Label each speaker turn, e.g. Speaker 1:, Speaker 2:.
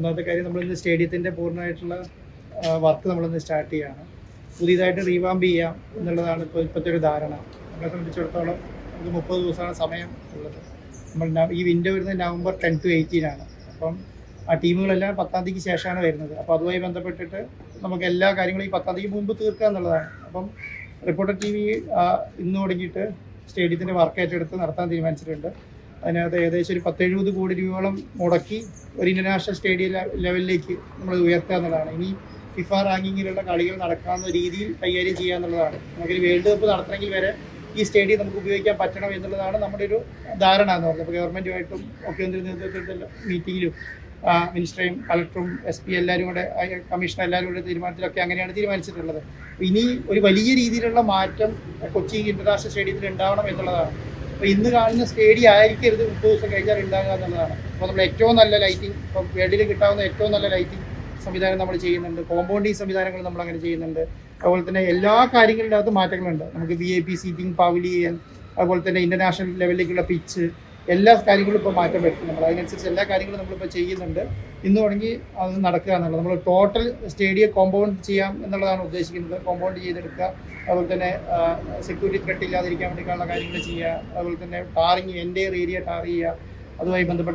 Speaker 1: ഒന്നാമത്തെ കാര്യം നമ്മളിന്ന് സ്റ്റേഡിയത്തിന്റെ പൂർണമായിട്ടുള്ള വർക്ക് നമ്മളിന്ന് സ്റ്റാർട്ട് ചെയ്യുകയാണ്. പുതിയതായിട്ട് റീവാമ്പ് ചെയ്യാം എന്നുള്ളതാണ് ഇപ്പോൾ ഇപ്പോഴത്തെ ഒരു ധാരണ. നമ്മളെ സംബന്ധിച്ചിടത്തോളം നമുക്ക് മുപ്പത് ദിവസമാണ് സമയം ഉള്ളത്. നമ്മൾ ഈ വിൻഡോ വരുന്നത് നവംബർ ടെൻ ടു എയ്റ്റീൻ ആണ്. അപ്പം ആ ടീമുകളെല്ലാം പത്താം തീയതിക്ക് ശേഷമാണ് വരുന്നത്. അപ്പോൾ അതുമായി ബന്ധപ്പെട്ടിട്ട് നമുക്ക് എല്ലാ കാര്യങ്ങളും ഈ പത്താം തീയതി മുമ്പ് തീർക്കുക എന്നുള്ളതാണ്. അപ്പം റിപ്പോർട്ടർ ടി വി ഇന്ന് തുടങ്ങിയിട്ട് സ്റ്റേഡിയത്തിന്റെ വർക്ക് ഏറ്റെടുത്ത് നടത്താൻ തീരുമാനിച്ചിട്ടുണ്ട്. അതിനകത്ത് ഏകദേശം ഒരു പത്തെഴുപത് കോടി രൂപയോളം മുടക്കി ഒരു ഇന്റർനാഷണൽ സ്റ്റേഡിയം ലെവലിലേക്ക് നമ്മൾ ഉയർത്തുക എന്നുള്ളതാണ്. ഇനി ഫിഫ റാങ്കിങ്ങിലുള്ള കളികൾ നടക്കാവുന്ന രീതിയിൽ കൈകാര്യം ചെയ്യുക എന്നുള്ളതാണ്. നമുക്കൊരു വേൾഡ് കപ്പ് നടത്തണമെങ്കിൽ വരെ ഈ സ്റ്റേഡിയം നമുക്ക് ഉപയോഗിക്കാൻ പറ്റണം എന്നുള്ളതാണ് നമ്മുടെ ഒരു ധാരണ എന്ന് പറയുന്നത്. അപ്പോൾ ഗവൺമെന്റുമായിട്ടും മുഖ്യമന്ത്രി നേതൃത്വത്തിൽ മീറ്റിങ്ങിലും മിനിസ്റ്ററേയും കളക്ടറും എസ് പി എല്ലാവരും കൂടെ കമ്മീഷണർ എല്ലാവരും കൂടെ തീരുമാനത്തിലൊക്കെ അങ്ങനെയാണ് തീരുമാനിച്ചിട്ടുള്ളത്. ഇനി ഒരു വലിയ രീതിയിലുള്ള മാറ്റം കൊച്ചി ഇന്റർനാഷണൽ സ്റ്റേഡിയത്തിൽ ഉണ്ടാവണം എന്നുള്ളതാണ്. അപ്പോൾ ഇന്ന് കാണുന്ന സ്റ്റേഡിയം ആയിരിക്കരുത് മുപ്പത് ദിവസം കഴിഞ്ഞാൽ ഉണ്ടാകുക എന്നുള്ളതാണ്. അപ്പോൾ നമ്മൾ ഏറ്റവും നല്ല ലൈറ്റിംഗ് ഇപ്പം വേൾഡിൽ കിട്ടാവുന്ന ഏറ്റവും നല്ല ലൈറ്റിംഗ് സംവിധാനം നമ്മൾ ചെയ്യുന്നുണ്ട്. കോമ്പൗണ്ടിങ് സംവിധാനങ്ങൾ നമ്മൾ അങ്ങനെ ചെയ്യുന്നുണ്ട്. അതുപോലെ തന്നെ എല്ലാ കാര്യങ്ങളിലും അകത്ത് മാറ്റങ്ങളുണ്ട്. നമുക്ക് V I P seating pavilion അതുപോലെ തന്നെ ഇന്റർനാഷണൽ ലെവലിലേക്കുള്ള പിച്ച് എല്ലാ കാര്യങ്ങളും ഇപ്പോൾ മാറ്റം വരുത്തും. നമ്മൾ അതിനനുസരിച്ച് എല്ലാ കാര്യങ്ങളും നമ്മളിപ്പോൾ ചെയ്യുന്നുണ്ട്. ഇന്ന് തുടങ്ങി അത് നടക്കുക എന്നുള്ളത്. നമ്മൾ ടോട്ടൽ സ്റ്റേഡിയം കോമ്പൗണ്ട് ചെയ്യാം എന്നുള്ളതാണ് ഉദ്ദേശിക്കുന്നത്. കോമ്പൗണ്ട് ചെയ്തെടുക്കുക. അതുപോലെ തന്നെ സെക്യൂരിറ്റി ത്രെട്ട് വേണ്ടിയിട്ടുള്ള കാര്യങ്ങൾ ചെയ്യുക. അതുപോലെ തന്നെ ടാറിങ് എന്റെ ഏരിയ ടാർ ചെയ്യുക. അതുമായി ബന്ധപ്പെട്ട